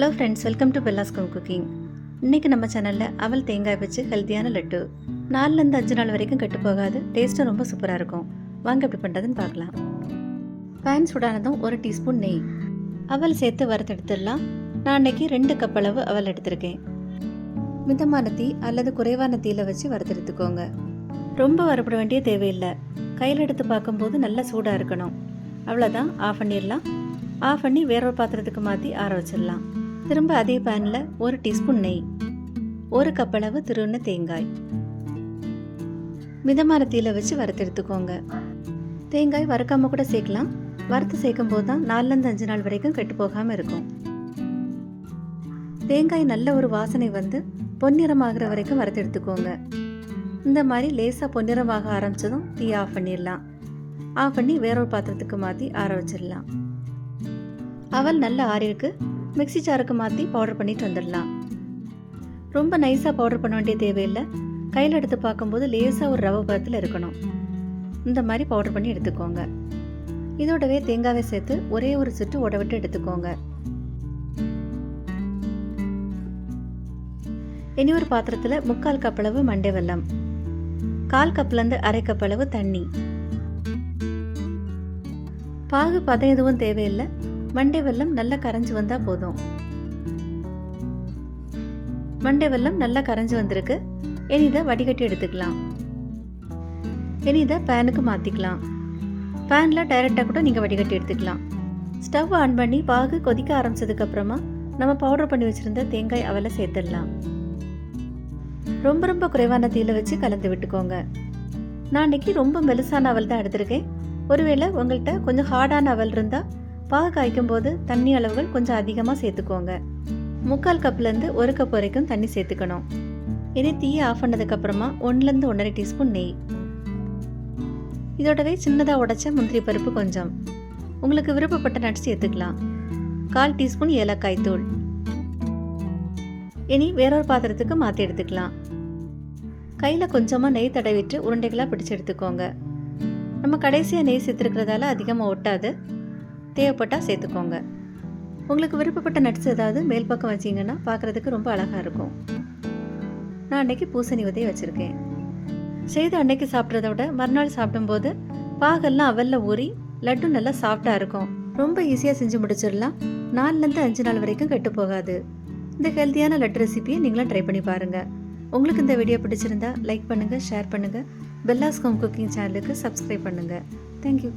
Hello friends welcome to Bella's home cooking இன்றைக்கி நம்ம சேனலில் அவல் தேங்காய் வச்சு ஹெல்த்தியான லட்டு. நாலுலேருந்து அஞ்சு நாள் வரைக்கும் கெட்டு போகாது டேஸ்ட்டும் ரொம்ப சூப்பராக இருக்கும். வாங்க எப்படி பண்ணுறதுன்னு பார்க்கலாம். பேன் சூடானதும் ஒரு டீஸ்பூன் நெய். அவல் சேர்த்து வறுத்தெடுத்துடலாம். நான் அன்னைக்கு ரெண்டு கப் அளவு அவல் எடுத்திருக்கேன். மிதமான தீ அல்லது குறைவான தீயில் வச்சு வறுத்தெடுத்துக்கோங்க. ரொம்ப வறுபட வேண்டிய தேவையில்லை. கையில் எடுத்து பார்க்கும்போது நல்லா சூடாக இருக்கணும். அவ்வளோதான் ஆஃப் பண்ணிடலாம். ஆஃப் பண்ணி வேறொரு பாத்திரத்துக்கு மாற்றி ஆற வச்சிடலாம். திரும்ப அதே பேனில் ஒரு டீஸ்பூன் நெய் ஒரு கப் அளவு திருவுண்ண தேங்காய். மிதமான தீயில வச்சு வறுத்தெடுத்துக்கோங்க தேங்காய் வறுக்காம கூட சேர்க்கலாம். வறுத்து சேர்க்கும் போது தான் நாலுலேருந்து அஞ்சு நாள் வரைக்கும் கெட்டு போகாமல் இருக்கும். தேங்காய் நல்ல ஒரு வாசனை வந்து பொன்னிறமாகிற வரைக்கும் வறுத்தெடுத்துக்கோங்க இந்த மாதிரி லேசாக பொன்னிறமாக ஆரம்பிச்சதும் தீ ஆஃப் பண்ணிடலாம். ஆஃப் பண்ணி வேறொரு பாத்திரத்துக்கு மாற்றி ஆற வச்சிடலாம். அவல் நல்லா ஆறிருக்கு மிக்ஸி ஜாருக்கு மாற்றி பவுடர் பண்ணிட்டு வந்துடலாம். ரொம்ப நைஸாக பவுடர் பண்ண வேண்டிய தேவையில்லை. கையில் எடுத்து பார்க்கும்போது லேசாக ஒரு ரவை பதத்தில் இருக்கணும். இந்த மாதிரி பவுடர் பண்ணி எடுத்துக்கோங்க. இதோடவே தேங்காவை சேர்த்து ஒரே ஒரு சுட்டு உட விட்டு எடுத்துக்கோங்க. இனி ஒரு பாத்திரத்தில் முக்கால் கப்பளவு மண்டை வெல்லம். கால் கப்லேருந்து அரை கப்பளவு தண்ணி. பாகு பதம் எதுவும் தேவையில்லை. மண்டை வெல்லம் நல்லா கரைஞ்சி வந்தா போதும். மண்டை வெல்லம் நல்லா கரைஞ்சி வந்திருக்கு. இனி இதை வடிகட்டி எடுத்துக்கலாம். இனி இதை பேனுக்கு மாற்றிக்கலாம் பேனில் டைரெக்டாக கூட நீங்கள் வடிகட்டி எடுத்துக்கலாம். ஸ்டவ் ஆன் பண்ணி பாகு கொதிக்க ஆரம்பித்ததுக்கப்புறமா நம்ம பவுடர் பண்ணி வச்சுருந்த தேங்காய் அவலை சேர்த்துடலாம். ரொம்ப ரொம்ப குறைவான தீயில வச்சு கலந்து விட்டுக்கோங்க. நான் இன்னைக்கு ரொம்ப மெலுசான அவல் தான் எடுத்திருக்கேன். ஒருவேளை உங்கள்கிட்ட கொஞ்சம் ஹார்டான அவல் இருந்தால் பாகு காய்க்கும் போது தண்ணி அளவுகள் கொஞ்சம் அதிகமாக சேர்த்துக்கோங்க. முக்கால் கப்லேருந்து ஒரு கப் வரைக்கும் தண்ணி சேர்த்துக்கணும். இனி தீயை ஆஃப் பண்ணதுக்கப்புறமா ஒன்றுலேருந்து ஒன்றரை டீஸ்பூன் நெய். இதோடவே சின்னதாக உடைச்ச முந்திரி பருப்பு கொஞ்சம். உங்களுக்கு விருப்பப்பட்ட நட்ஸ் சேர்த்துக்கலாம். கால் டீஸ்பூன் ஏலக்காய் தூள். இனி வேறொரு பாத்திரத்துக்கு மாற்றி எடுத்துக்கலாம். கையில் கொஞ்சமாக நெய் தடவிட்டு உருண்டைகளாக பிடிச்சு எடுத்துக்கோங்க. நம்ம கடைசியாக நெய் சேர்த்துருக்கிறதால அதிகமாக ஒட்டாது. தேவைப்பட்டால் சேர்த்துக்கோங்க. உங்களுக்கு விருப்பப்பட்ட நட்ஸ் ஏதாவது மேல் பக்கம் வச்சிங்கன்னா பார்க்குறதுக்கு ரொம்ப அழகாக இருக்கும். நான் அன்றைக்கி பூசணி உதவி வச்சுருக்கேன். செய்து அன்னைக்கு சாப்பிட்றத விட மறுநாள் சாப்பிடும்போது பாகெல்லாம் அவல்ல ஊறி லட்டு நல்லா சாஃப்டாக இருக்கும். ரொம்ப ஈஸியாக செஞ்சு முடிச்சிடலாம். நாலுலேருந்து அஞ்சு நாள் வரைக்கும் கெட்டு போகாது. இந்த ஹெல்த்தியான லட்டு ரெசிபியை நீங்களும் ட்ரை பண்ணி பாருங்கள் உங்களுக்கு இந்த வீடியோ பிடிச்சிருந்தா லைக் பண்ணுங்கள் ஷேர் பண்ணுங்கள் பெல்லாஸ் ஹோம் குக்கிங் சேனலுக்கு சப்ஸ்கிரைப் பண்ணுங்கள் தேங்க்யூ